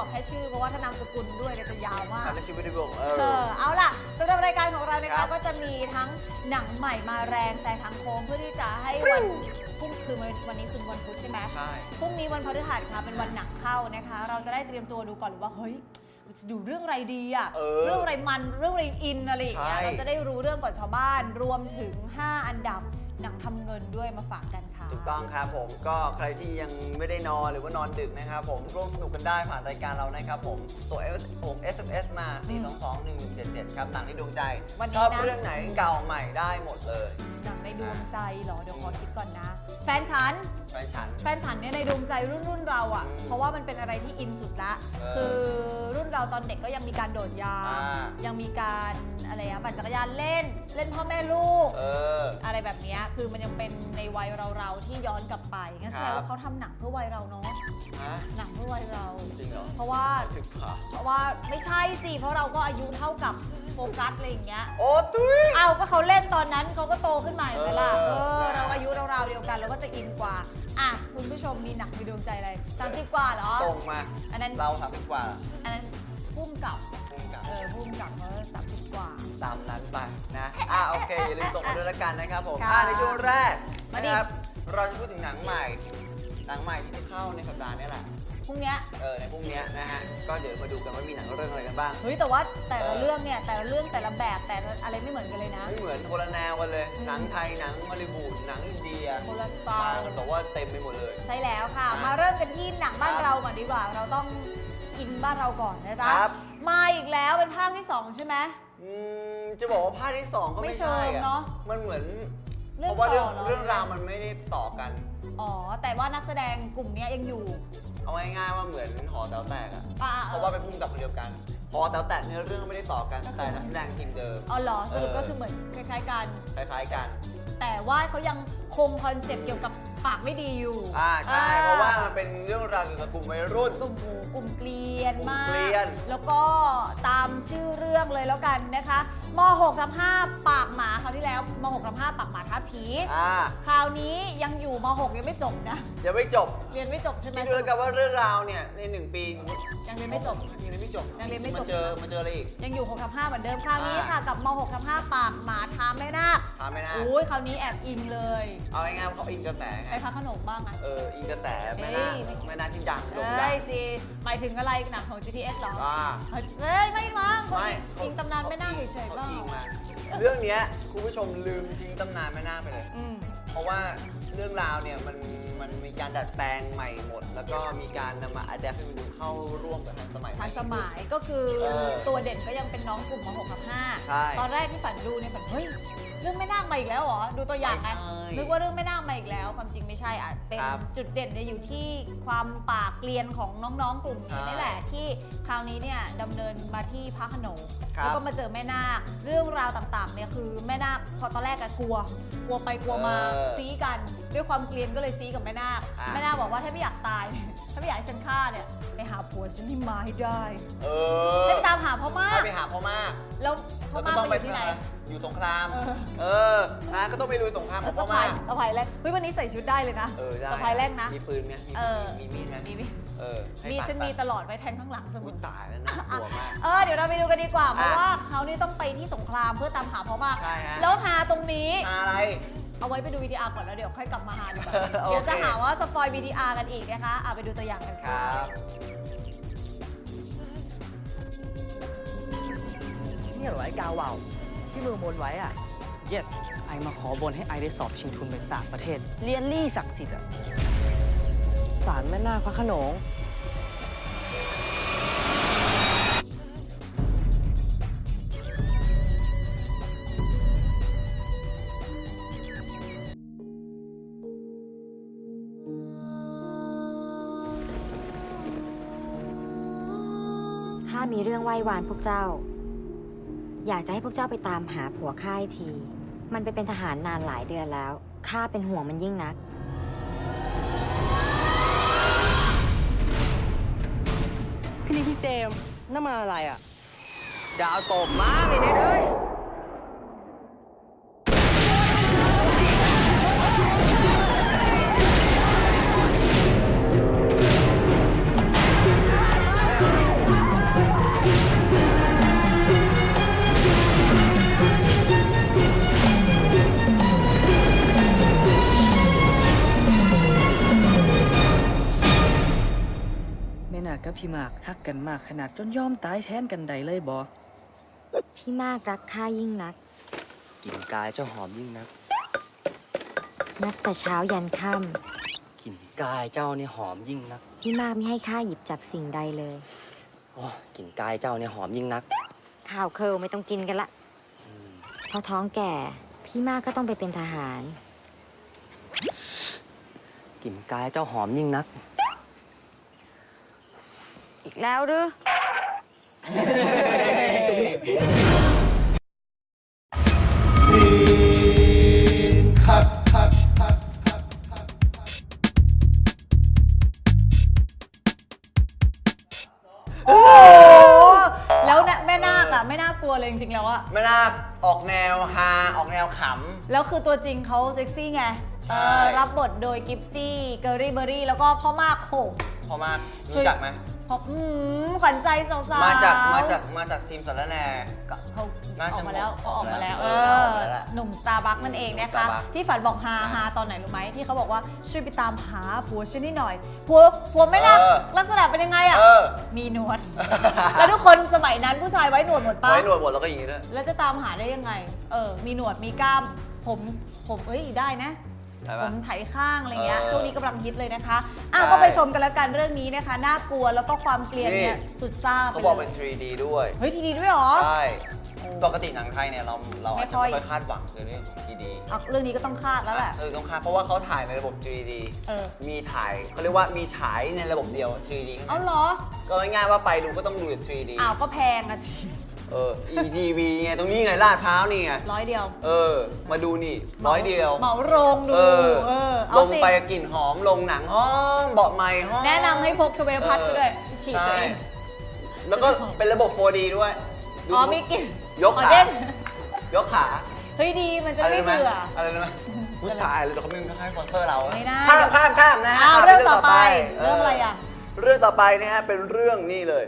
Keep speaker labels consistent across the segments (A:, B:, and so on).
A: บ
B: อกแค่ชื่อเพราะว่าถ้านามสกุลด้วยเนี่ยจะยาวมาก
A: ทำเป็นชีวิตในวงเอ
B: เอ
A: อ
B: อ เอาล่ะสำหรับรายการของเรานะ
A: ครั
B: คะ
A: บ
B: ก็จะมีทั้งหนังใหม่มาแรงแต่ทางโค้งเพื่อที่จะให้วันพรุ่งคือวันนี้คือวันพุธใช่ไหม
A: ใช่
B: พรุ่งนี้วันพฤหัสค่ะเป็นวันหนังเข้านะคะ เราจะได้เตรียมตัวดูก่อนหรือว่าเฮ้ยเราจะดูเรื่องอะไรดีอะ
A: เออ
B: เรื่องอะไรมันเรื่องอะไรอินอะไรอย่างเงี้ย
A: ใช่
B: เราจะได้รู้เรื่องก่อนชาวบ้านรวมถึง 5 อันดับ หนังทำเงินด้วยมาฝากกันค่ะ
A: ถูกต้องครับผมก็ใครที่ยังไม่ได้นอนหรือว่านอนดึกนะครับผมร่วมสนุกกันได้ผ่านรายการเรานะครับผมส่ง S ผม SMS มา 422 1177 ครับหนังที่ดวงใจ
B: วันนี้
A: ชอบ
B: นะ
A: เรื่องไหนเก่าใหม่ได้หมดเลย
B: หนังในดวงใจเหรอ เดี๋ยวขอคิดก่อนนะ แฟนฉัน
A: แฟนฉัน
B: แฟนฉันเนี่ยในดวงใจรุ่นรุ่นเราอะ่ะ
A: อืม
B: เพราะว่ามันเป็นอะไรที่อินสุดละ
A: เออ
B: คือรุ่นเราตอนเด็กก็ยังมีการโดดยาง
A: อ่า
B: ยังมีการอะไรอะปั่นจักรยานเล่น เล่นพ่อแม่ลูก
A: เออ
B: อะไรแบบเนี้ยคือมันยังเป็นในวัยเราๆที่ย้อนกลับไปงั้นแสดง
A: ครับ
B: ว่าเขาทำหนังเพื่อวัยเราเนาะ
A: ฮะ
B: หนังเพื่อวัยเรา
A: จริงเหรอ
B: เพราะว่า
A: ถึกผ่า
B: เพราะว่าไม่ใช่สิ เพราะเราก็อายุเท่ากับโฟกัสอะไรอย่างเงี้ย
A: โอ้ตุ้ย
B: เอาก็เขาเล่นตอนนั้นเขาก็โตขึ้นมาเห็นไหมล่ะ
A: เอ
B: เอ
A: อ
B: อ เราอายุราวๆเดียวกันเราก็จะอินกว่า อะ คุณผู้ชมมีหนังมีดวงใจอะไร 30 กว่าเหรอ
A: ตรงมา
B: อันนั้น
A: เราทำดีกว่า
B: อันนั้น พุ่มกับ
A: พุ่งกับ
B: เออพุ่มกับเขาสามสิบกว่า
A: ตามนั้นไปนะ อะโอเค อย่าลืมส่งมาด้วยละกันนะครับผม
B: ค่ะ
A: อะในช่วงแรก
B: มาดิ
A: นะครับเราจะพูดถึงหนังใหม่ หนังใหม่ที่จะเข้าในสัปดาห์นี้แหละ
B: พรุ่งเนี้ย
A: เออในพรุ่งนี้นะฮะ ก็เดี๋ยวมาดูกันว่ามีหนังเรื่องอะไรกันบ้าง
B: เฮ้ยแต่ว่าแต่ละ
A: เออ
B: เรื่องเนี่ยแต่ละเรื่องแต่ละแบบแต่ละอะไรไม่เหมือนกันเลยนะ
A: ไม่เหมือนคนละแนวกันเลย
B: อืม
A: หนังไทย หนังฮอลลีวูด หนังอินเดีย
B: คนละสไต
A: มา
B: ล์
A: กันแบบว่าเต็มไปหมดเลย
B: ใช่แล้วค่ะ
A: อะ
B: มาเริ่มกันที่หนังบ้าน
A: ครับ
B: เราก่อนดีกว่า เราต้อง อินบ้านเราก่อนนะจ๊ะ
A: ครับ
B: มาอีกแล้วเป็นภาคที่สองใช่ไหม
A: อืมจะบอกว่าภาคที่สองก็
B: ไม่
A: ไม่
B: เชิ
A: ใช่
B: ง
A: อะ
B: เนอะ
A: มันเหมือน
B: เรื่อง
A: เพราะว่าเรื่อง
B: ต่อเหรอ
A: เรื่องราวมันไม่ได้ต่อกัน
B: อ๋อ แต่ว่านักแสดงกลุ่มเนี้ยยังอยู่
A: เอาง่ายๆว่าเหมือนหอแต๋วแตกอะ
B: อ่
A: เพราะว่าเป็นพุ่มกับคนเดียวกันหอแต๋วแตกเนื้อเรื่องไม่ได้ต่อกัน
B: ก็คือ
A: แต่นักแสดงทีมเดิม
B: อ๋อเหรอสรุป
A: เออ
B: ก็คือเหมือนคล้ายๆกัน
A: คล้ายๆกัน
B: แต่ว่าเขายังคงคอนเซ็ปต์เกี่ยวกับ ปากไม่ดีอยู่
A: อ่าใช่เพราะว่ามันเป็นเรื่องราวเกี่ยวกับกลุ่มวัยรุ่น
B: กลุ่มหมูกลุ่มเกลียนมาก
A: กลุ่มเกลียน
B: แล้วก็ตามชื่อเรื่องเลยแล้วกันนะคะ ม6ทับ5ปากหมาคราวที่แล้วม6ทับ5ปากหมาท้าผี
A: อ่า
B: คราวนี้ยังอยู่ม6ยังไม่จบนะ
A: ยังไม่จบ
B: เรียนไม่จบใช่ไหม
A: คิดดูแล้วกันว่าเรื่องราวเนี่ยในหนึ่งปีสมมติ
B: ยังเรียนไม่จบ
A: ยังเรียนไม่จบ
B: ยังเรียนไม่จบ
A: มาเจอมาเจออะไรอีก
B: ยังอยู่6ทับ5เหมือนเดิมคราวนี้
A: อ่า
B: ค่ะกับม6ทับ5ปากหมาท้าแม่นาค
A: ถามไม่น่า
B: โอ้ยคราวนี้แอบอินเลย
A: เอาง่ายๆว่าเขาอินกระแสไง
B: ไปพักขนมบ้างอะ
A: เอออินกระแสแม่นาค
B: เอ้ย
A: แม่นาคที่ดังโด่ง
B: เอ้
A: ดัง
B: ยสิหมายถึงอะไรหนังของ GTS เหรอ
A: อ่า
B: เฮ้ยไม่มั้ง
A: ไม่
B: จริงตำนานไม่น่าเฉยๆ
A: เขา
B: เปล่า
A: ทิ้งมาเรื่องเนี้ยคุณผู้ชมลืมทิ้งตำนานแม่นาคไปเลย
B: อืม
A: เพราะว่าเรื่องราวเนี่ยมันมันมีการดัดแปลงใหม่หมด แล้วก็มีการนำมาอัดแอปให้มันดูเข้าร่วมกับทันสมัย
B: ทันสมัยก็คือ
A: เออ
B: ตัวเด่นก็ยังเป็นน้องกลุ่มม 6 กับ
A: ใช่
B: 5ตอนแรกที่ฝันดูเนี่ยฝันเฮ้ย เรื่องไม่น่ามาอีกแล้วเหรอ ดูตัวอย่างไง
A: ไม่ใช่
B: นึกว่าเรื่องไม่น่ามาอีกแล้ว ความจริงไม่ใช่อะเป็น
A: ครับ
B: จุดเด่นเนี่ยอยู่ที่ความปากเกลียนของน้องๆกลุ่มนี้
A: ใช่
B: นี่แหละที่คราวนี้เนี่ยดำเนินมาที่พระโขนง
A: ครับ
B: แล้วก็มาเจอแม่นาคเรื่องราวต่างๆเนี่ยคือแม่นาคพอตอนแรกอะกลัว กลัวไปกลัวมา
A: เออ
B: ซีกัน ด้วยความเกลียนก็เลยซีกับแม่นาค
A: อะ
B: แม่นาคบอกว่าถ้าไม่อยากตาย ถ้าไม่อยากให้ฉันฆ่าเนี่ยไปหาผัวฉันที่มาให้ได้
A: เอ
B: ให้
A: อ
B: ไปตามหาพ่อมาก
A: ให้ไปหาพ่อมาก
B: แล้วพ่อ
A: แล้ว
B: มาก
A: ก็ต้อง
B: ไป
A: ไป
B: อยู่ที่ไหน
A: อยู่สงคราม
B: เออ
A: เออนะก็ต้องไปลุยสงครามกับ
B: สะ
A: พ่อ
B: พามา
A: ยก
B: สะพายแรกเฮ้ยวันนี้ใส่ชุดได้เลยนะ
A: เออได้
B: สะพายแรกนะ
A: มีปืนไหมมี
B: เออ
A: มีมีดไหม
B: มีมี
A: เออให้
B: มี
A: ปัด
B: ฉันมี
A: ปัด
B: ตลอดไว้แทงข้างหลังเสม
A: อุ๊ย
B: อ
A: ตายแล้วน่ากลัวมาก
B: เออเดี๋ยวเราไปดูกันดีกว่า เพราะ
A: อะ
B: ว่าเขานี่ต้องไปที่สงครามเพื่อตามหาพ่อมาก
A: ใช่ฮะ
B: แล้วหาตรงนี้
A: อะไร
B: เอาไว้ไปดูวิดีอาร์ก่อนแล้วเดี๋ยวค่อยกลับมาหาดีกว่า
A: โอเค
B: เดี๋ยวจะหาว่าสปอยวิดีอาร์กันอีกนะคะเอาไปดูตัวอย่างกัน
A: ค
B: ค่ะ
A: รับ
C: เนี่ยเหรอไอ้กาวว่าว ที่มือบนไว้อะ
D: yes ไอมาขอบนให้ไอได้สอบชิงทุนไปต่างประเทศ เรียนลี่ศักดิ์สิทธิ์อะ
C: สารแม่นาคพระโขนง
E: ข้ามีเรื่องไหว้วานพวกเจ้า อยากจะให้พวกเจ้าไปตามหาผัวข้าให้ที มันไปเป็นทหารนานหลายเดือนแล้ว ข้าเป็นห่วงมันยิ่งนัก
D: พี่นี่พี่เจมส์น่ามาอะไรอะ
C: ดาวตกมากเลยเนี่ย
F: เด้อ กับพี่มากฮักกันมากขนาดจนยอมตายแทนกันใดเลยบอ
E: พี่มากรักข้ายิ่งนัก
D: กลิ่นกายเจ้าหอมยิ่งนัก
E: นับแต่เช้ายันค่
D: กลิ่นกายเจ้าเนี่ยหอมยิ่งนักำ
E: พี่มากไม่ให้ข้าหยิบจับสิ่งใดเลย
D: โอ้กลิ่นกายเจ้าเนี่ยหอมยิ่งนัก
E: ข้าวเคิลไม่ต้องกินกันละ
D: อืม
E: พอท้องแก่ พี่มากก็ต้องไปเป็นทหาร
D: กลิ่นกายเจ้าหอมยิ่งนัก
E: อีกแล้วหรือ
B: โอ้แล้วเนี่ยแม่นาคอะไม่น่ากลัวเลยจริงๆแล้วอะ
A: ไม่น่าออกแนวฮาออกแนวข
B: แล้วคือตัวจริงเขาเซ็กซี่ไง
A: ใช่
B: เออรับบทโดยกิฟซี่ เกอรี่เบอรี่ แล้วก็พ่อมากโขงำ
A: พอมาก
B: ช่วย
A: รู้จักไหม
B: พออืมขวัญใจสาวๆ
A: มาจากมาจากมาจากทีมสารแหน่
B: ก็เขา
A: น่า
B: อ
A: จะ
B: อกมาแล้ว
A: หมด
B: เขาออกมาแล้ว
A: เอ
B: เอ
A: อ
B: อ
A: ออกมาแล้ว
B: หนุ่มสตาร์บัคนั่นเอง นะคะ
A: Starbucks
B: ที่ฝันบอกฮาฮาตอนไหนรู้ไหมที่เขาบอกว่าช่วยไปตามหาผัวช่วยนิดหน่อยผัวผัวไม่น่า
A: เออ
B: ลักษณะเป็นยังไงอะ
A: เออ
B: มีหนวด แล้วทุกคนสมัยนั้นผู้ชายไว้หนวดหมดปะ
A: ไว้หนวดหมดแล้วก็อย่างนี้ด้วย
B: แล้วจะตามหาได้ยังไง เออ มีหนวด มีกล้าม ผม ผมเอ้ย ได้นะ
A: ได้
B: ผ
A: ปะ
B: มไถข้างอะไรเงี้ย
A: เออ
B: ช่วงนี้กำลังฮิตเลยนะคะอะ
A: ใช่
B: ก็ไปชมกันแล้วกันเรื่องนี้นะคะ น่ากลัวแล้วก็ความเกลียดเนี่ย
A: นี่
B: สุดซ่าไป
A: เขา
B: เล
A: บอกเป็น
B: ย
A: 3D ด้วย
B: เฮ้ยทีดีด้วยเหรอ
A: ใช่
B: โอ้
A: ปกติหนังไทยเนี่ยเราเราอาจจะ
B: ไม่ค่อย
A: ไม่ค่อยคาดหวังในเรื่องของ 3D
B: อะเรื่องนี้ก็ต้องคาดแล้วแหละ
A: เออต้องคาดเพราะว่าเขาถ่ายในระบบ 3D
B: เออ
A: มีถ่ายเขาเรียกว่ามีฉายในระบบเดียว 3D
B: เอาเหรอ
A: ก็ง่ายๆว่าไปดูก็ต้องดูใน 3D
B: อ้าวก็แพงอะสิ
A: เออ EDV ไงตรงนี้ไงลาดเท้าวนี่ไง
B: ร้อยเดียว
A: เออ มาดูนี่ร้อยเดียว
B: เหมาโรงดู
A: เออ
B: เออ
A: ล
B: เอา
A: ง
B: สิ
A: ไปกลิ่นหอมลงหนังห้องเบาะใหม่ห้อง
B: แนะนำให้พกชเวลพัดไปด้วยฉีดตัวเอง
A: ใช่แล้วก็เป็นระบบ 4D ด้วยดู
B: อ๋อมีกลิ่น
A: ยก
B: อ๋อ
A: ขา
B: เด้ง
A: ยกขา
B: เฮ้ยดีมันจะ
A: อะไร
B: ไม่
A: รู้ไหม
B: เบื่อ
A: อะไรรู้ไหมผู้ชายเลยเขาไม่ให้สปอนเซอร์เรา
B: ไม่ได้
A: ข้ามข้ามข้ามนะฮะ
B: อ้าว
A: ข้าม
B: เรื่องต่อไป
A: เเรื่
B: องอะไรอะ
A: เรื่องต่อไปนะฮะเป็นเรื่องนี่เลย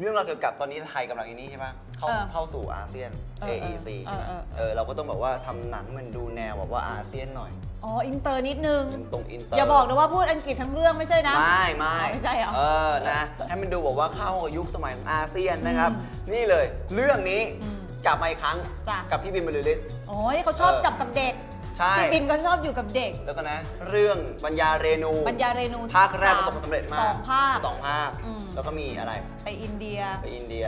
A: เรื่องราวเกี่ยวกับตอนนี้ไทยกำลังอันนี้ใช่ปะเข้า
B: เออ
A: เข้าสู่อาเซียน
B: เออเออ
A: AEC
B: เออเออ
A: เออเราก็ต้องแบบว่าทำหนังมันดูแนวแบบว่าอาเซียนหน่อย
B: อ๋อ อินเตอร์นิดนึง
A: ตรงอินเตอร์
B: อย่าบอกนะว่าพูดอังกฤษทั้งเรื่องไม่ใช่นะ
A: ไม่ไม่
B: อ๋อไม่ใช่เหรอ
A: เออนะให้มันดูแบบว่าเข้ากับยุคสมัยของอาเซียนนะครับ
B: อืม
A: นี่เลยเรื่องนี้
B: อืม
A: กลับมาอีกครั้ง
B: จ้ะ
A: กับพี่บินบรรลือฤทธิ์
B: โอ้ยเขาชอบ
A: เออ
B: จับกับเด็ก
A: ใช่
B: พี่บินก็ชอบอยู่กับเด็ก
A: แล้วก็นะ เรื่องปัญญาเรนู
B: ปัญญาเรนู
A: ภาคแรกประ
B: ส
A: สบความสำเร็จมาก
B: สองภาค
A: สองภาค
B: อืม
A: แล้วก็มีอะไร
B: ไปอินเดีย
A: ไปอินเดีย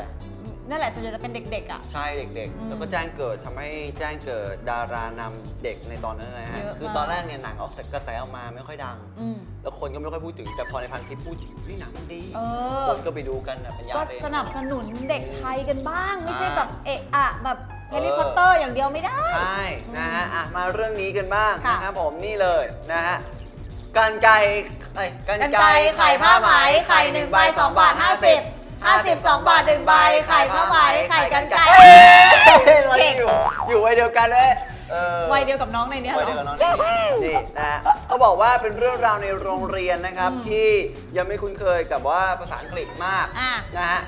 B: นั่นแหละส่วนใหญ่จะเป็นเด็ก ๆ อะ
A: ใช่เด็ก
B: อืม
A: ๆ แล้วก็แจ้งเกิดทำให้แจ้งเกิดดารานำเด็กในตอนนั้นนะฮะ
B: เยอะ
A: คือ
B: มาก
A: ตอนแรกเนี่ยหนังออกกระแสออกมาไม่ค่อยดัง
B: อืม
A: แล้วคนก็ไม่ค่อยพูดถึง แต่พอในพันทิปพูดถึงนี่หนังมันดี
B: เออ
A: คนก็ไปดูกันนะปัญญา
B: ก็
A: เรนู
B: สนับสนุนเด็กไทยกันบ้าง ไม่ใช่
A: อ่า
B: แบบเอะอะแบบ แฮร์รี่
A: เออ
B: พอตเตอร์อย่างเดียวไม่ได้
A: ใช่นะฮะอะมาเรื่องนี้กันบ้าง
B: ค่ะ
A: นะครับผมนี่เลยนะฮะกันไก่เอ้ยกัน
B: กัน
A: ไก่
B: ไก่ไข่ผ้าไหมไข่หนึ่งใบสองบาทห้าสิบห้าสิบสองบาทหนึ่งใบไข่ผ้าไหมไข่กันไก่
A: เอ้ยเราอยู่อยู่วัยเดียวกันเลยเออ
B: วัยเดียวกับน้องในเนี้ย
A: วัย
B: เหร
A: เดียวกับน้
B: อ
A: องนี่นี่นะฮะเขาบอกว่าเป็นเรื่องราวในโรงเรียนนะครับ
B: อืม
A: ที่ยังไม่คุ้นเคยกับว่าภาษาอังกฤษมาก
B: อะ
A: นะฮะ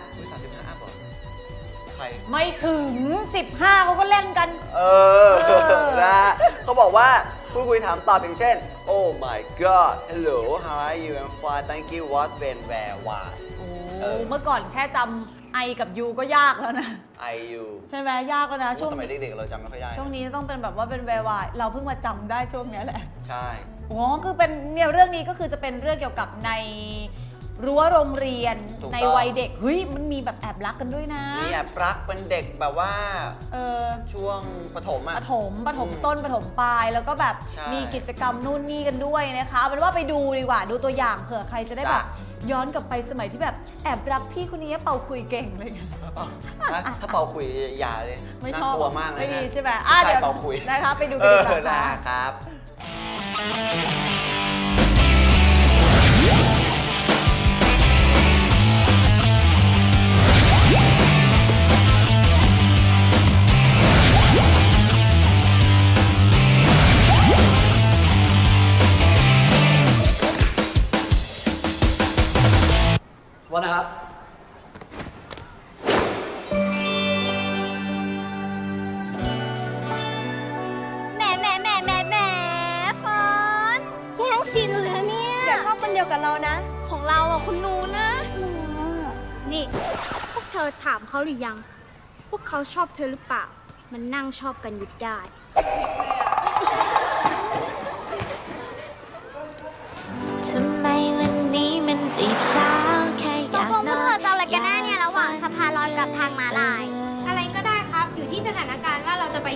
A: ใคร
B: ไม่ถึง 15เขาก็เล่นกัน
A: เออ
B: เออ
A: นะฮะเขาบอกว่าพูดคุยถามตอบอย่างเช่น Oh my god hello how are you I'm fine thank you what when where why
B: โอ้
A: เออ
B: เมื่อก่อนแค่จำไอกับยูก็ยากแล้วนะ
A: I you
B: ใช่ไหมยากแล้วนะ ช่
A: ช่
B: ว
A: ว
B: ง
A: งสมัยเด็กๆเราจำไม่ค่อยได้
B: ช่วงนี้ต้องเป็นแบบว่าเป็นแวร์วายเราเพิ่งมาจำได้ช่วงเนี้ยแหละ
A: ใช่
B: อ๋อคือเป็นเนี่ยเรื่องนี้ก็คือจะเป็นเรื่องเกี่ยวกับใน รั้วโรงเรียน
A: ถูกต้อง
B: ในวัยเด็กเฮ้ยมันมีแบบแอบรักกันด้วยนะ
A: มีแอบรักเป็นเด็กแบบว่า
B: เออ
A: ช่วงประถม
B: ป
A: อะ
B: ฐมปฐมต้นปฐมปลาย แล้วก็แบบ
A: ใช่
B: มีกิจกรรมนู่นนี่กันด้วยนะคะเอาเป็นว่าไปดูดีกว่าดูตัวอย่างเผื่อใครจะได้แบบ
A: จ้ะ
B: ย้อนกลับไปสมัยที่แบบแอบรักพี่คนนี้เป่าคุยเก่งเลย
A: ถ้าถ้าเป่าคุยอย่าเลย
B: ไม่
A: น่า
B: ชอบ
A: กลัวมากเลย
B: ไม่ดี
A: นะ
B: ใช่ไหมอะ
A: ผู้ชาย
B: เดี๋ยว
A: เป่าคุย
B: นะคะไปดู
A: เอ
B: กันดี
A: อก
B: ว่า
A: นะ
B: ค่ะ
A: ครับ
B: เว่า
G: นะครับแม่แม่แม่แม่แหมฟอนแย่งซีนเลยเนี่ยอย่าชอบคนเดียว
H: กับเรานะ ของเราอะคุณนูนะ
I: นี่ พวกเธอถามเขาหรือยัง พวกเขาชอบเธ
G: อหรือเปล่า มันนั่งชอบกันหยุดได้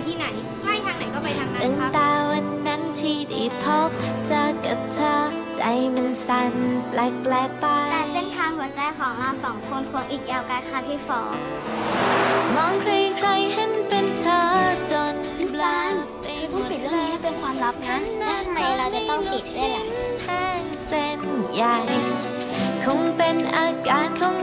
G: ที่ไหน ใกล้ทางไหนก็ไปทางนั้น
H: ตั้ง
G: ครับ
H: แต่วันนั้นที่ได้พบเจอกับเธอ ใจมันสั่นแปลกแปลกๆไป
I: แต่เส้นทางหัวใจของเราสองคนคงอีกยาวไกลค่ะพี่ฟอ
H: มองใครใครๆเห็นเป็นเธอจนเบลาไปหม
I: ต้อง
H: ด
I: ปิด
H: เล
I: เรื่อง
H: ย
I: นี้ให้เป็นความลับนะทำไมเราจะต้องปิดด้วยล่ะ
H: แห้งเส้นใหญ่ คงเป็นอาการของ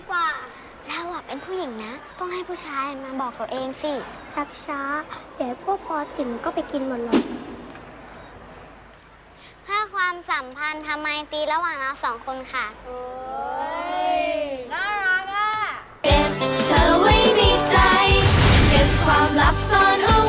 I: ดีกว่า เราอะเป็นผู้หญิงนะ ต้องให้ผู้ชายมาบอกเราเองสิ ชักช้าเดี๋ยวพวกพอสิมก็ไปกินหมดเลยเพื่อความสัมพันธ์ทำไมตรีระหว่างเราสองคนค่ะ
B: น่ารักอะ
H: เก็บเธอไว้ในใจ เก็บความลับซ่อนเอา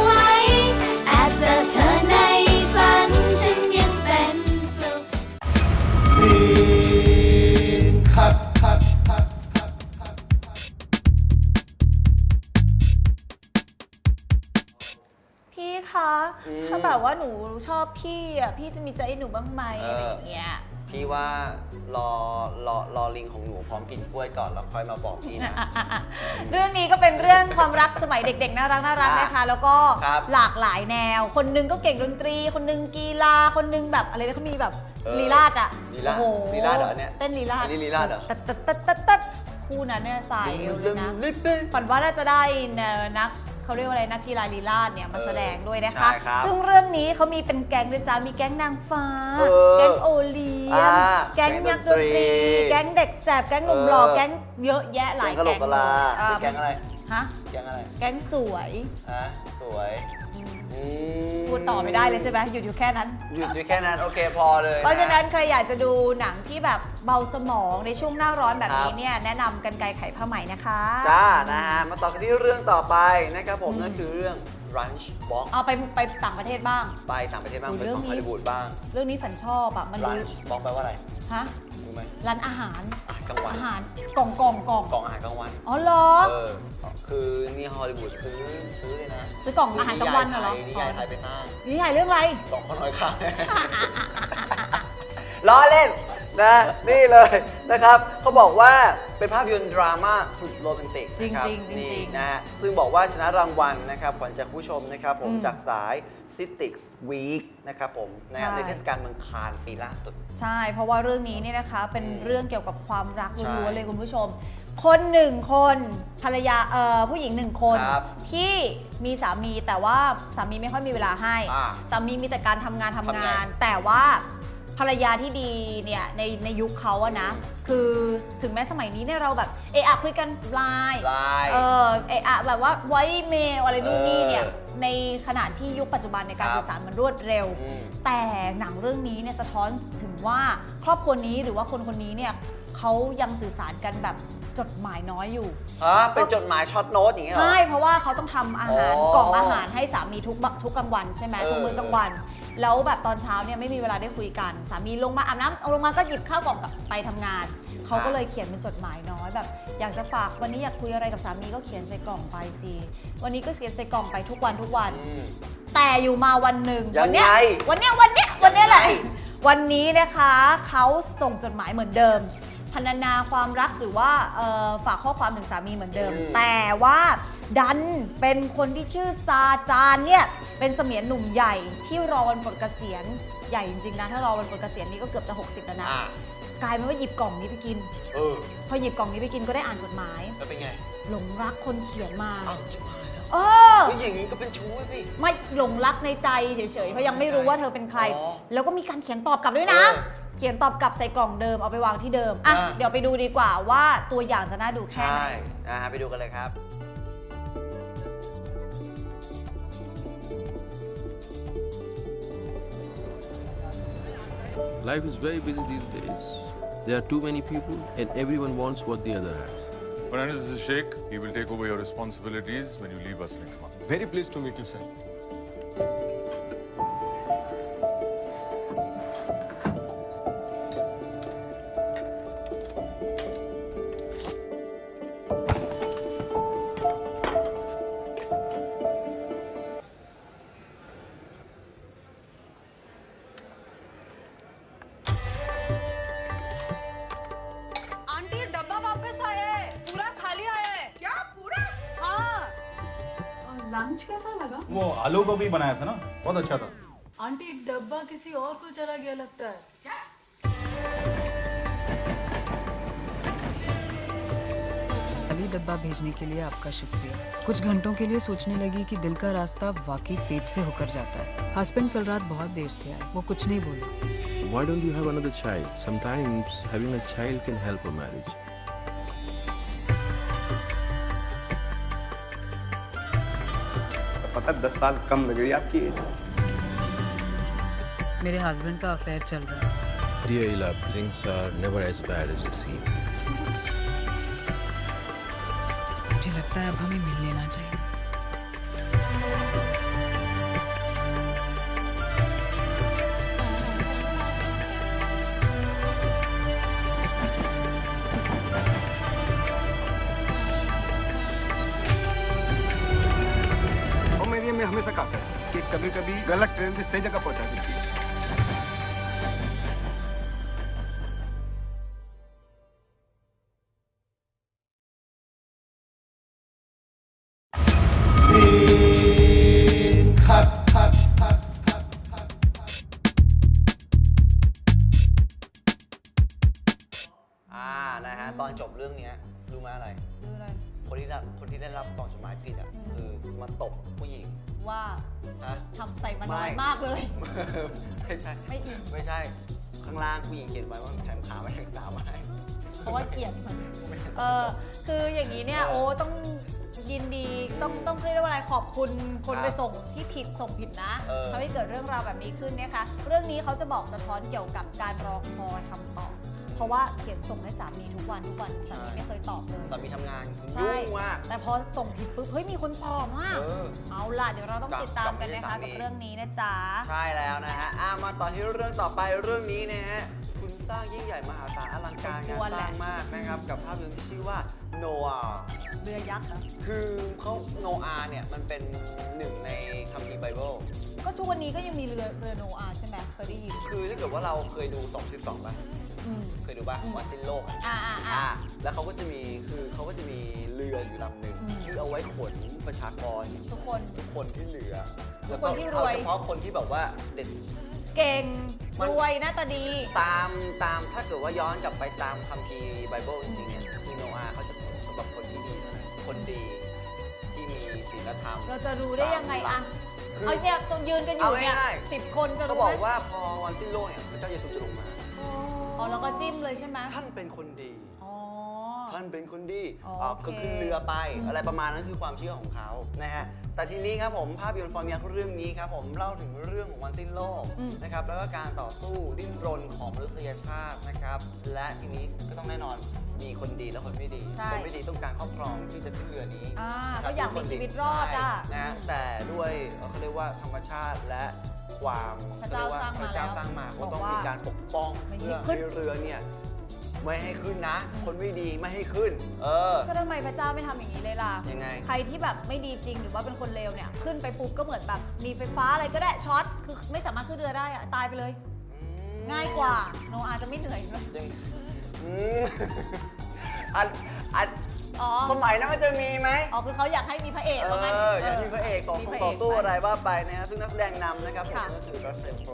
H: แบ
B: บว่าหนูชอบพี่อะพี่จะมีใจให้หนูบ้างไหม
A: เอออ
B: อะไรอย่างเงี้ย
A: พี่ว่ารอรอรอลิงของหนูพร้อมกินกล้วยก่อนแล้วค่อยมาบอกพี่นะ
B: อะอะอะเรื่องนี้ก็เป็นเรื่องความรักสมัยเด็ก ๆ น่ารักน่ารัก
A: อะ
B: นะคะ แล้วก็
A: ครับ
B: หลากหลายแนว คนหนึงก็เก่งดนตรี คนหนึงกีฬาคนหนึงแบบอะไรนะเขามีแบบ
A: เออ
B: ลีลาดอะ
A: ลีลาด
B: โอ้โห
A: ลีลาดเหรอเนี่ย
B: เต้นลีลาด
A: อันนี้ลีลาดเหรอ
B: ตัดตัดตัดตัดตัดคู่นั้นเนี่ยสายเอวเลยนะ ฝันว่าน่าจะได้เอ่อนัก เขาเรียกว่าอะไรนักกีฬาลีลาดเนี่ยมา
A: เออ
B: แสดงด้วยนะคะ
A: ใช่ครับ
B: ซึ่งเรื่องนี้เขามีเป็นแก๊งด้วยจ้ามีแก๊งนางฟ้า
A: เออ
B: แก๊งโอเลีย
A: อ่า
B: แก๊งยักษ์ดนตรี
A: แก๊งดนตรี
B: แก๊งเด็กแสบแก๊งหนุ่มหล่อ
A: เออ
B: แก๊งเยอะแยะหลาย
A: แก๊งกะโหล
B: แก๊
A: ก
B: ง
A: กะลา
B: เออ
A: เป็นแก๊งอะไร
B: ฮะ
A: แก๊งอะไร
B: แก๊งสวย
A: ฮะสวยอืม
B: พูดต่อไม่ได้เลยใช่ไหมหยุดอยู่แค่นั้น
A: หยุดอยู่แค่นั้น โอเคพอเลย
B: เพราะฉะนั้นใครอยากจะดูหนังที่แบบเบาสมองในช่วงหน้าร้อนแบบ
A: ครั
B: นี้
A: บ
B: เนี่ยแนะนำกันไกรไขผ้าไหมนะคะ
A: จ้า นะฮะ มาต่อกันที่เรื่องต่อไปนะครับผม นั่นคือเรื่อง Lunch Box
B: เอาไปไปต่างประเทศบ้าง
A: ไปต่างประเทศบ้าง
B: โอ้ย
A: ไป
B: เรื่
A: ข
B: อ
A: องง
B: นี้
A: ฮอลลีวูดบ้าง
B: เรื่องนี้ฝันชอบอะมันรู้
A: Lunch Box แปลว่าอะไร
B: ฮะ
A: รู้ไหม
B: ร้านอาหาร
A: อาหารกลางวัน
B: อาหารกล่องกล่องกล่อง
A: กล่องอาหารกลางวัน
B: อ๋อเหรอ
A: เออ คือนี่ฮอลลีวูดซื้อซื้อเลยนะ
B: ซื้อกล่องอาหารกลางวันเหรอ
A: นิยายไทยไปสร้าง
B: นี่ใหญ่เรื่องอะไร
A: สองคนน้อยข้างล้อเล่นนะ นี่เลยนะครับ เขาบอกว่าเป็นภาพยนตร์ดราม่าสุดโรแมนติกนะครับ
B: จริงๆจริงๆ
A: นี่นะฮะซึ่งบอกว่าชนะรางวัลนะครับขวัญจากผู้ชมนะครับผม
B: อืม
A: จากสาย Citics Week นะครับผมนะครับ
B: ใช่
A: ในเทศกาลเมืองคานปีล่าสุด
B: ใช่ เพราะว่าเรื่องนี้เนี่ยนะคะ เป็น
A: อืม
B: เรื่องเกี่ยวกับความรัก
A: ใช่
B: ล้วนๆเลยคุณผู้ชม คนหนึ่งคนภรรยาเอ่อผู้หญิงหนึ่งคน
A: ครับ
B: ที่มีสามีแต่ว่าสามีไม่ค่อยมีเวลาให้
A: อ่า
B: สามีมีแต่การทำงานทำ
A: ทำไง
B: งานแต่ว่าภรรยาที่ดีเนี่ยในในยุคเขาอะนะ คือถึงแม้สมัยนี้เนี่ยเราแบบเอะอะคุยกันไลน์
A: ลาย
B: เออเอะอะแบบว่าไว้เมลอะไรนู่นนี่เนี่ย
A: เออ
B: ในขณะที่ยุคปัจจุบันในการ
A: ครับ
B: สื่อสารมันรวดเร็ว
A: อืม
B: แต่หนังเรื่องนี้เนี่ยสะท้อนถึงว่าครอบครัวนี้หรือว่าคนคนนี้เนี่ย เขายังสื่อสารกันแบบจดหมายน้อยอยู่
A: ฮะเป็นจดหมายช็อตโน้ตอย่างเงี้ยเหรอ
B: ใช่เพราะว่าเขาต้องทำอาหาร
A: อ๋อ
B: กล่องอาหารให้สามีทุกบทุกกลางวันใช่ไหม
A: เออ
B: ทุกมื้อกลางวัน แล้วแบบตอนเช้าเนี่ยไม่มีเวลาได้คุยกัน สามีลงมาอาบน้ำเอาลงมาก็หยิบข้าวกล่องกลับไปทำงาน เขาก็เลยเขียนเป็นจดหมายน้อยแบบ อยากจะฝากวันนี้อยากคุยอะไรกับสามีก็เขียนใส่กล่องไปสิวันนี้ก็เขียนใส่กล่องไปทุกวันทุกวัน
A: อืม
B: แต่อยู่มาวันหนึ่ง
A: ยัง
B: วัเนี้ย
A: ไง
B: วันเนี้ยวันเนี้ยวันเนี้ยแหละ
A: ยังไง
B: วันนี้นะคะเขาส่งจดหมายเหมือนเดิม พรรณนาความรักหรือว่าเอ่อฝากข้อความถึงสามีเหมือนเดิม
A: อืม
B: แต่ว่าดันเป็นคนที่ชื่อซาจานเนี่ยเป็นเสมียนหนุ่มใหญ่ที่รอวันปลดเกษียณใหญ่จริงๆนะถ้ารอวันปลดเกษียณนี่ก็เกือบจะ 60 แล้วนะ
A: อะ
B: กลายเป็นว่าหยิบกล่องนี้ไปกิน
A: เออ
B: พอหยิบกล่องนี้ไปกินก็ได้อ่านจดหมาย
A: แล้วเป็นไง
B: หลงรักคนเขียนมา
A: อ้าวชิบหายแล้ว
B: เออ
A: เฮ้ยอย่างนี้ก็เป็นชู้สิ
B: ไม่หลงรักในใจเฉยๆเพราะยังไม่รู้ว่าเธอเป็นใคร
A: อ๋อ
B: แล้วก็มีการเขียนตอบกลับด้วยนะ
A: เออ
B: เขียนตอบกลับใส่กล่องเดิมเอาไปวางที่เดิมอะ
A: อ่า
B: เดี๋ยวไปดูดีกว่าว่าตัวอย่างจะน่าดูแค่ไหน
A: ใช่นะฮะไปดูกันเลยครับ
J: Life is very busy these days. There are too many people, and everyone wants what the other has.
K: My name is Sheikh. He will take over your responsibilities when you leave us next month.
L: Very pleased to meet you, sir.
M: वो आलू गोभी बनाया था ना बहुत अच्छा था।
N: आंटी डब्बा किसी और को चला गया लगता है।
O: खाली डब्बा भेजने के लिए आपका शुक्रिया। कुछ घंटों के लिए सोचने लगी कि दिल का रास्ता वाकई पेट से होकर जाता है। हस्बैंड कल रात बहुत देर से आए वो कुछ नहीं बोले।
J: Why don't you have another child? Sometimes having a child can help a marriage.
P: पता दस साल कम लग रही है आपकी एज
O: मेरे हस्बैंड का अफेयर चल रहा है।
J: Dear Ila, things are never as bad as they seem.
O: मुझे लगता है अब हमें मिल लेना चाहिए।
P: कभी गलत ट्रेन भी सही जगह पहुँचा देती है।
A: น้อยไม่มา
B: กเลย
A: ไม่ใช่
B: ไม่อิน
A: ไม่ใช่ ข้างล่างผู้หญิงเขียนไว้ว่าแถมขามาแถมสาวมาให้
B: เพราะว่าเกลียดมันเออคืออย่างนี้เนี่ย
A: เออ
B: โอ้ต้องยินดีต้องต้องเรียกว่าอะไรขอบคุณคน
A: ครับ
B: ไปส่งที่ผิดส่งผิดนะ
A: เออ
B: ทำให้เกิดเรื่องราวแบบนี้ขึ้นนะคะเรื่องนี้เขาจะบอกสะท้อนเกี่ยวกับการรอคอยคำตอบเพ ราะว่าเขียนส่งให้สามีทุกวันทุกวันสามีไม่เคยตอบเลย
A: สามีทำงาน
B: ใช่
A: ยุ่งมาก
B: แต่พอส่งผิดปุ๊บเฮ้ยมีคนตอบมาก
A: เออ
B: เอาล่ะเดี๋ยวเราต้อง
A: กลับ
B: ติดตามกัน
A: กลั
B: นะ
A: บ
B: คะ
A: ไม่ได้สามี
B: กับเรื่องนี้นะจ๊ะ
A: ใช่แล้วนะฮะอะมาต่อที่เรื่องต่อไปเรื่องนี้นะฮะ คุณสร้างยิ่งใหญ่มหาศาลอลังการงาน
B: ควร
A: ส
B: แหละ
A: ร้างมากนะครับ กับภาพยนตร์ที่ชื่อว่าโนอา
B: เรือยักษ์เหรอ
A: คือเขาโนอาเนี่ยมันเป็นหนึ่งในคัมภีร์ไบเบิล
B: ก็ทุกวันนี้ก็ยังมีเรือเรือโนอาห์ใช่ไหมเคยได้ยิน
A: คือถ้าเกิดว่าเราเคยดู212ป่ะ
B: อืม
A: เคยดูป่ะวันสิ้นโลกอะ
B: อ่าอ่าอ่า
A: อ่าแล้วเขาก็จะมีคือเขาก็จะมีเรืออยู่ลำหนึ่ง
B: อืม
A: ที่เอาไว้ขนประชากร
B: ทุกคน
A: ทุกคนที่เหลือ
B: ทุ
A: แล้ว
B: ก
A: ก็
B: คนที่ร
A: เอา
B: วย
A: เฉพาะคนที่แบบว่าเด็ด
B: เก่ง
A: มัน
B: รวยหน้าตาดี
A: ตามตามถ้าเกิดว่าย้อนกลับไปตามคัมภีร์ไบเบิลจริงๆเนี่ยคือโนอาห์เขาจะเป็นสำหรับคนที่ดีเท่านั้นคนดีที่มีศีลธรรม
B: เราจะรู้ได้ยังไงอะ
A: คือ
B: เอาเนี่ยตรงยืนกันอยู่เนี่ย
A: เอาง่าย
B: สิบคนจะ
A: เขา
B: รู้
A: บ
B: ไห
A: อ
B: ม
A: กว่าพอวันสิ้นโลกเนี่ยพระเจ้าเยซูจะลงมา
B: อ๋อ แล้วก็จิ้มเลยใช่ไหม
A: ท่านเป็นคนดี
B: อ๋อ
A: ท่านเป็นคนดี
B: อ๋อ
A: อ่า
B: โอเค
A: ก็ขึ้นเรือไป
B: อืม
A: อะไรประมาณนั้นคือความเชื่อของเขานะฮะแต่ทีนี้ครับผมภาพยนตร์ฟอร์มยักษ์เรื่องนี้ครับผมเล่าถึงเรื่องของวันสิ้นโลกนะครับแล้วก็การต่อสู้ดิ้นรนของมนุษยชาตินะครับ และทีนี้ก็ต้องแน่นอนมีคนดีและคนไม่ดี
B: ใช่
A: คนไม่ดีต้องการครอบครองที่จะขึ้นเรือนี้
B: อ่า
A: นะครับ
B: ก็อยากมีชีวิตรอดอะ
A: ใช่นะแต่ด้วยเอ่อเขาเรียกว่าธรรมชาติและ ความ
B: พระเจ้า
A: ขรียกว่
B: สร้างมา
A: พระเจ้า
B: แล้ว
A: สร้างมา
B: บ
A: ก็
B: อก
A: ต้อง
B: ว่า
A: มีการปกป้อง
B: ไม่ให้
A: เพื่อ
B: ขึ้
A: ให้
B: น
A: เรือเนี่ยไม่ให้ขึ้นนะ คนไม่ดีไม่ให้ขึ้น เออ
B: ก็ทำไมพระเจ้าไม่ทำอย่างนี้เลยล่ะ
A: ยังไง
B: ใครที่แบบไม่ดีจริงหรือว่าเป็นคนเลวเนี่ย ขึ้นไปปุ๊บก็เหมือนแบบมีไฟฟ้าอะไรก็ได้ช็อต คือไม่สามารถขึ้นเรือได้อะตายไปเลย ง่ายกว่า โนอาห์จะไม่เหนื่อยเลย
A: ยังอืมอันอัน
B: อ๋อ
A: สมัยนั้นมันจะมีไหม
B: อ๋อคือเขาอยากให้มีพระเอก
A: เอ
B: ว่างั้น
A: ออยากมีพระเอกต่อ
B: มี
A: สู้
B: พระเก
A: ต่อสู้
B: ป
A: อะไรว่าไปนะฮะซึ่งนักแสดงนำนะครับผม
B: ค่ะ
A: ก็คือรัสเซลโคร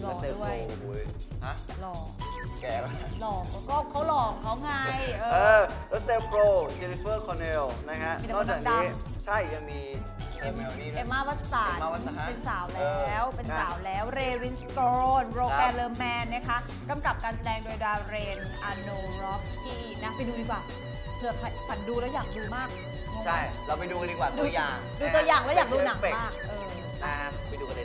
B: หล่อ
A: รัสเซลโค
B: ด้
A: ร
B: วย
A: โอ้ยฮะ
B: หล่อ
A: แกแล้วนะ
B: หล่อก็เขาหล่อของเขาไงเอ
A: เอ
B: อ
A: อรัสเซลโครเจนนิเฟอร์คอนเนลนะฮะ
B: มีแต่
A: นอกจาก
B: คนดั
A: นี้
B: ง
A: ใช่ยังมีเอเมลนี่ด้ว
B: เอยมมาวัตสาน
A: เอมมาวัตสาน
B: เป็นสาว
A: เอ
B: แล้
A: อ
B: วเป็น
A: นะ
B: สาวแล้วเรรินสโตนโรแกนเลอร์แมนนะคะกำกับการแสดงโดยดาเรนอาโนรอฟสกี้นะไปดูดีกว่าเผื่อใครฝันดูแล้วอยากดูมากงงไหม
A: ใช่ เราไปดูกันดีกว่า
B: ดู
A: ตัวอย่าง
B: ดู
A: นะฮะ
B: ตัวอย่างแล้วอยากดูหนัง
A: เฟกต์
B: มากเออ
A: นะฮะไปดูกัน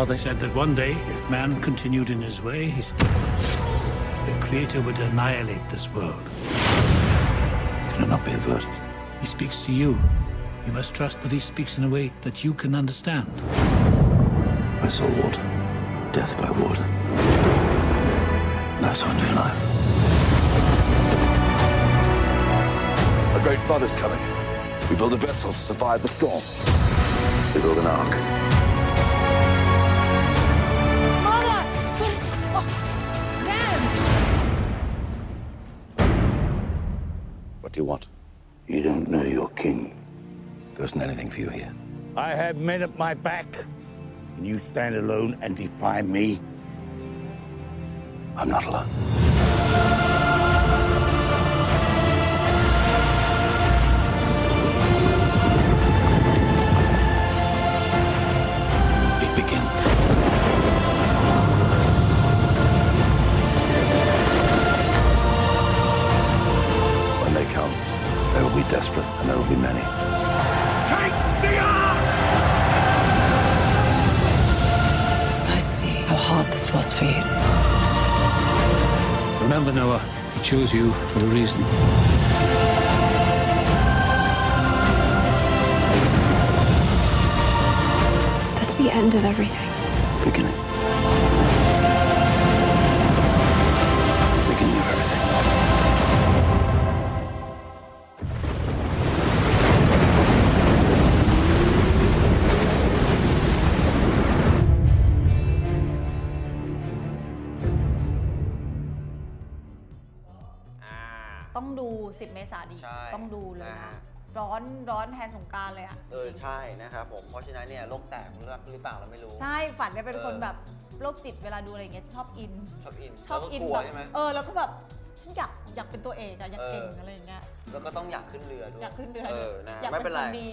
Q: father said that one day, if man continued in his ways, the Creator would annihilate this world.
L: Can it not be averted?
Q: He speaks to you. You must trust that he speaks in a way that you can understand.
L: I saw water, death by water. And I saw new life. A great flood is coming. We build a vessel to survive the storm. We build an ark.
C: What
L: do you want? You don't know your king. There isn't anything for you here.
R: I have men at my back, and you stand alone and defy me.
L: I'm not alone.
Q: Noah, he chose you for a reason.
S: This is this the end of everything?
L: Beginning. Beginning
B: ต้องดูเลย
A: นะ
B: นะ
A: ฮะ
B: ร้อนร้อนแทนสงกรารเลยอะ
A: เออใช่นะครับผม เพราะฉะนั้นเนี่ยโลกแตกหรือหรือเปล่าเราไม่รู้
B: ใช่ฝันเนี่ยเป็นคน
A: เออ
B: แบบโรคจิตเวลาดูอะไรอย่างเงี้ยชอบอิน
A: ชอบอิน
B: ชอบ
A: แล้วก็
B: อิน
A: กลัว
B: แบบ
A: ใช่ไหม
B: เออแล้วก็แบบฉันอยากอยากเป็นตัวเอกอะอยากเก่ง
A: เอออ
B: อะไรอย่างเงี้ย
A: แล้วก็ต้องอยากขึ้นเรือด้วย
B: อยากขึ้นเรือ
A: เออนะ
B: อยาก
A: ไม่
B: เป็
A: เป็น
B: น
A: ไร
B: คนดี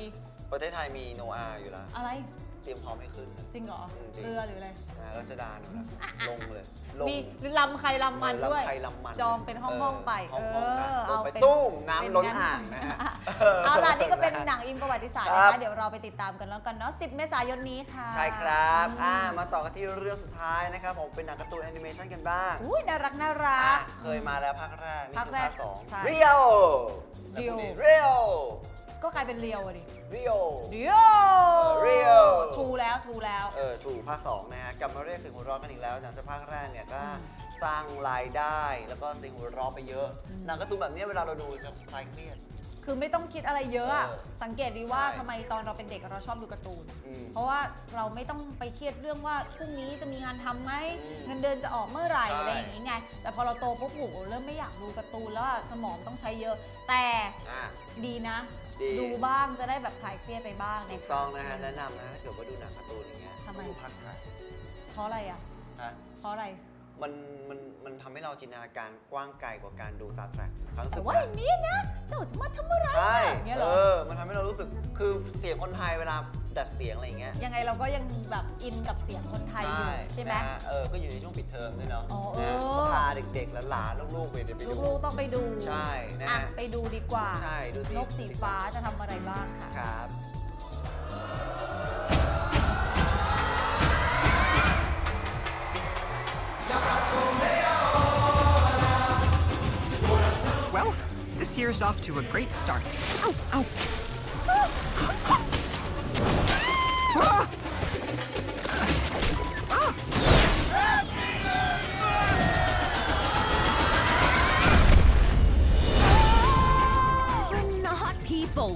A: ประเทศไทยมีโนอาอยู่แล้ว
B: อะไร
A: เตรียมพร้อมให้ขึ้นนะ
B: จริงเหรอ
A: อืมจริง
B: เรือหรืออะไร
A: นะรัชดาเนี่ยนะลงเลย ลง
B: มีลำใครลำมัน
A: เออ
B: ด้วย
A: ลำใครลำมัน
B: จองเป็นห้อง
A: เออ
B: ห้องๆไป
A: ห้
B: เอ
A: องๆกัน
B: อเอา
A: ลงไป
B: เป็น
A: ตุ้มน้ำ
B: เป็
A: ล้น
B: งั้
A: อ่างนะฮะ
B: เอาล่ะนี่ก็เป็น
A: นะฮะ
B: หนังอินประวัติศาสตร์
A: ครั
B: นะ
A: บ
B: คะเดี๋ยวเราไปติดตามกันแล้วกันเนาะ10 เมษายนนี้ค่ะ
A: ใช่ครับอ่ามาต่อกันที่เรื่องสุดท้ายนะครับผมเป็นหนังการ์ตูนแอนิเมชันกันบ้าง
B: อุ้ยน่ารักน่ารัก
A: เคยมาแล้วภาคแรกนี่
B: ภาค
A: คือ
B: แร
A: ภากคสอง
B: ใช่
A: เรียว
B: เรียว
A: เรียว
B: ก็กลายเป็นเรียวอะดิ
A: เรียว
B: เรียว
A: เรียว
B: ทูแล้วทูแล้ว
A: เออถูกภาคสองนะฮะกลับมาเรียกเสียงหัวเราะกันอีกแล้วหนังจากภาคแรกเนี่ยก็สร้างรายได้แล้วก็เสียงหัวเราะไปเยอะหนังการ์ตูนแบบนี้เวลาเราดูจะคลายเครียด
B: คือไม่ต้องคิดอะไรเยอะอะ
A: เออ
B: สังเกตดีว่า
A: ใช่
B: ทำไมตอนเราเป็นเด็กเราชอบดูการ์ตูน
A: อืม
B: เพราะว่าเราไม่ต้องไปเครียดเรื่องว่าพรุ่งนี้จะมีงานทำไหม
A: อืม
B: เงินเดือนจะออกเมื่อไหร่
A: ใช่
B: อะไรอย่างนี้ไง แต่พอเราโตปุ๊บโหเริ่มไม่อยากดูการ์ตูนแล้วอะสมองต้องใช้เยอะ แต่
A: อ่า
B: ดีนะ
A: ดี
B: ดูบ้างจะได้แบบคลายเครียดไปบ้าง
A: ถู
B: นะ
A: ก
B: คะ
A: ต้องนะฮะแนะนำนะถ้าเกิดว่าดูหนังการ์ตูนอย่างเงี้ย
B: ทำไม
A: ดูภาคไทย
B: เพราะอะไรอะ
A: ฮะ
B: เพราะอะไร
A: มันมันมันทำให้เราจินตนาการกว้างไกลกว่าการดูซาแทร็กความรู้
B: แต่
A: สึก
B: ว่าอย่างนี้นะ เจ้าจะมาทำอะไร
A: ใช่
B: อย่างเงี้ยเหร
A: เอ
B: อ
A: อมันทำให้เรารู้สึกคือเสียงคนไทยเวลาดัดเสียงอะไรอย่างเงี้ย
B: ยังไงเราก็ยังแบบอินกับเสียงคนไทยอยู่ใช่ไหม
A: นะฮะเออก็อยู่ในช่วงปิดเทอมด้วยเนาะ
B: อ๋อเอ
A: นะ
B: อ
A: ก็พาเด็กๆหลานๆลูกๆไปเดี๋ยวไปดู
B: ลูกๆต้องไปดู
A: ใช่นะ
B: อะ
A: ฮะ
B: ไปดูดีกว่า
A: ใช่ดูสิ
B: นกสีฟ้าจะทำอะไรบ้างค่ะ
A: ครับ
T: Well, this year's off to a great start. Ow, ow. ah!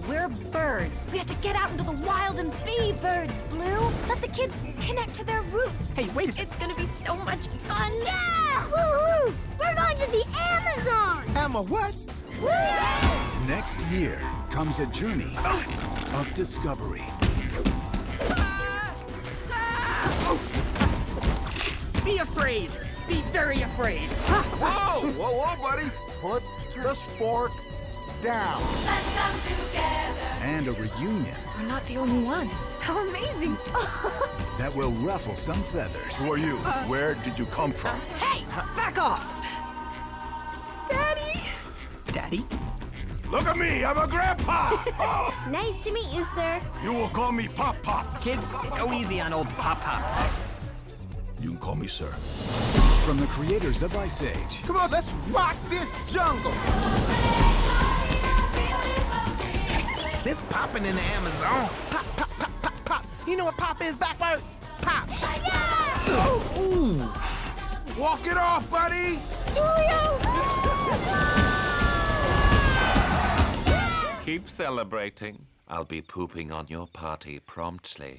H: We're birds. We have to get out into the wild and be birds, Blue. Let the kids connect to their roots.
T: Hey, wait a second.
H: It's gonna be so much fun. Yeah! Woohoo! We're going to the Amazon!
R: Emma, what? Next year comes a journey of discovery.
T: Be afraid. Be very afraid.
P: Whoa, whoa, whoa, buddy. Put the sport down.
H: Let's come together.
R: And a reunion
S: We're not the only ones.
H: How amazing!
R: that will ruffle some feathers.
P: Who are you? Uh, Where did you come from?
T: Uh, hey, back off.
H: Daddy!
T: Daddy?
P: Look at me, I'm a grandpa. Oh,
H: Nice to meet you, sir.
P: you will call me Pop Pop.
T: Kids, go easy on old Pop Pop.
L: You can call me sir.
R: From the creators of Ice Age,
P: Come on, let's rock this jungle.
U: It's popping in the Amazon. You know what pop is backwards? Pop.
P: Ooh. Walk it off, buddy.
V: Keep celebrating. I'll be pooping on your party promptly.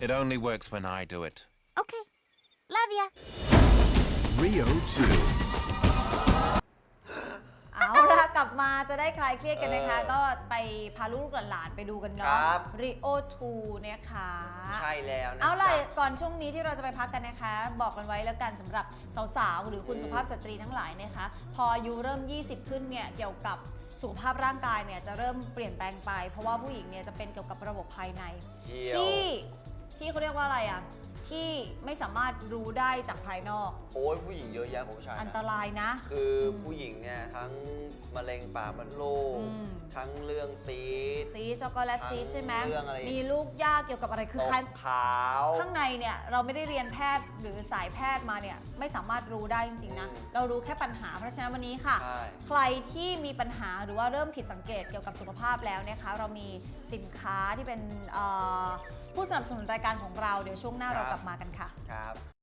V: it only works when I do it.
H: Okay. Love ya.
R: Rio 2.
B: เอาละกลับมาจะได้คลายเครียดกันนะคะก็ไปพาลูกๆหลานๆไปดูกัน
A: ค
B: เนาะ
A: รับ
B: ริโอทูนะคะ
A: ใช่แล้วนะ
B: เอาล่ะ
A: จ๊ะ
B: ก่อนช่วงนี้ที่เราจะไปพักกันนะคะ บอกกันไว้แล้วกันสำหรับสาวๆ หรือคุณสุภาพสตรีทั้งหลายนะคะ พออายุเริ่ม 20 ขึ้นเนี่ยเกี่ยวกับสุขภาพร่างกายเนี่ยจะเริ่มเปลี่ยนแปลงไป เพราะว่าผู้หญิงเนี่ยจะเป็นเกี่ยวกับระบบภายใน
A: เหี่ยว
B: ที่ที่เขาเรียกว่าอะไรอะ ที่ไม่สามารถรู้ได้จากภายนอก
A: โอ้ยผู้หญิงเยอะแยะของผู้ชาย
B: อัน
A: นะ
B: ตรายนะ
A: คือผู้หญิงเนี่ยทั้งมะเร็งปากมดลูก
B: อืม
A: ทั้งเรื่องซีด
B: ซีสช็อกโกแลตซีสใช่ไหม
A: เรื่องอะไร
B: มีลูกยากเกี่ยวกับอะไรคือ
A: ต
B: ใคร
A: กขาว
B: ข้างในเนี่ยเราไม่ได้เรียนแพทย์หรือสายแพทย์มาเนี่ยไม่สามารถรู้ได้จริงๆนะเรารู้แค่ปัญหาเพราะฉะนั้นวันนี้ค่ะ
A: ใช่
B: ใครที่มีปัญหาหรือว่าเริ่มผิดสังเกตเกี่ยวกับสุขภาพแล้วนะคะ เรามีสินค้าที่เป็นเอ่อ ผู้สนับสนุนรายการของเราเดี๋ยวช่วงหน้าเรากลับมากันค่ะ
A: ครับ